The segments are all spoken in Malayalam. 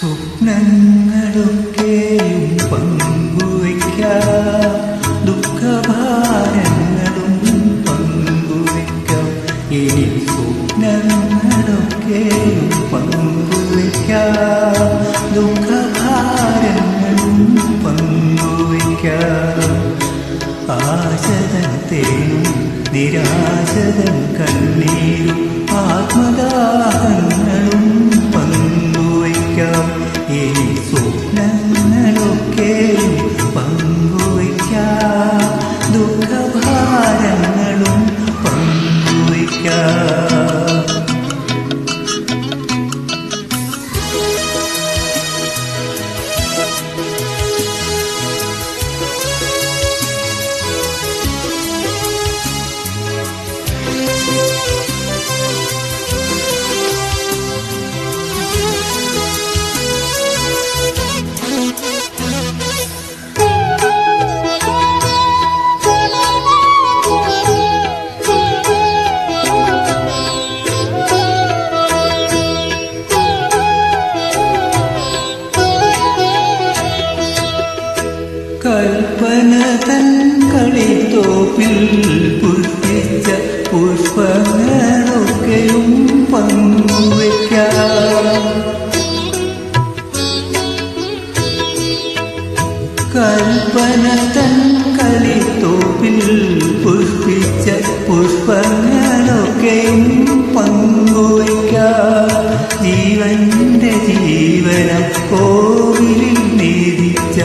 സ്വപ്നങ്ങളൊക്കെയും പങ്കുവയ്ക്കാം. ദുഃഖഭാരങ്ങളും പങ്കുവയ്ക്കാം. ഇനി സ്വപ്നങ്ങളൊക്കെയും പങ്കുവയ്ക്കാം. ദുഃഖഭാരങ്ങളും പങ്കുവയ്ക്കാം. ആശതൻ തേനും കണ്ണീരും ആത്മദാഹങ്ങളും പങ്കുവയ്ക്കാം ഇനി കൽപ്പന തൻ കളിത്തോപ്പിൽ പുഷ്പിച്ച പുഷ്പങ്ങളൊക്കെയും പങ്കുവയ്ക്കാം. കൽപ്പന തൻ കളിത്തോപ്പിൽ പുഷ്പിച്ച പുഷ്പങ്ങളൊക്കെയും പങ്കുവയ്ക്കാം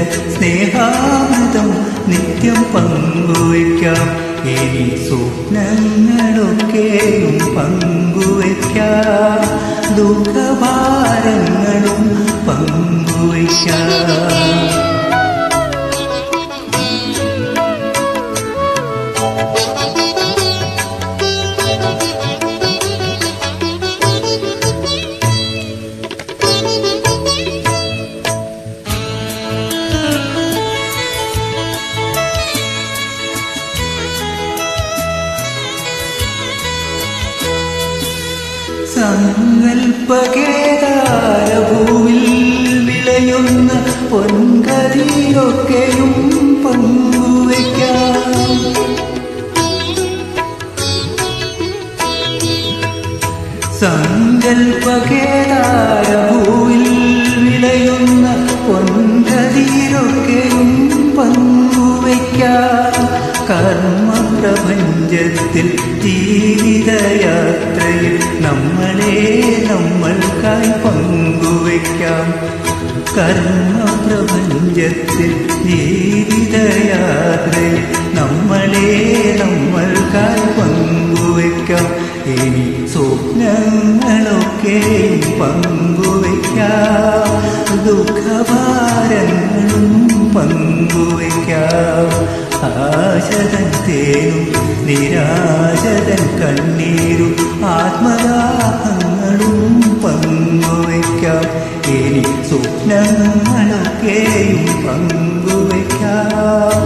സ്നേഹാമൃതം നിത്യം പങ്കുവയ്ക്കാം. ഇനി സ്വപ്നങ്ങളൊക്കെയും പങ്കുവയ്ക്കാം. ദുഃഖഭാരങ്ങളും പങ്കുവയ്ക്കാം. സങ്കൽപ്പകേതാരഭൂവിൽ വിളയുന്ന പൊൻകതിയൊക്കെയും പങ്കുവയ്ക്കാം. സങ്കൽപ്പകേതാരഭൂവിൽ വിളയുന്ന പൊൻകതിയൊക്കെയും പങ്കുവയ്ക്കാം. കർമ്മപ്രപഞ്ചത്തിൽ ജീവിതയാത്രയിൽ നമ്മളെ നമ്മൾക്കായി പങ്കുവയ്ക്കാം. കർമ്മ പ്രപഞ്ചത്തിൽ ജീവിതയാത്രയിൽ നമ്മളെ നമ്മൾക്കായി പങ്കുവയ്ക്കാം. ഇനി സ്വപ്നങ്ങളൊക്കെ പങ്കുവയ്ക്കാം. ദുഃഖഭാരങ്ങളും പങ്കുവയ്ക്കാം. ആശതൻ തേനും നിരാശതൻ കണ്ണീരു ആത്മദാഹങ്ങളും പങ്കുവയ്ക്കാം. ഇനി സ്വപ്നങ്ങളൊക്കെയും പങ്കുവയ്ക്കാം.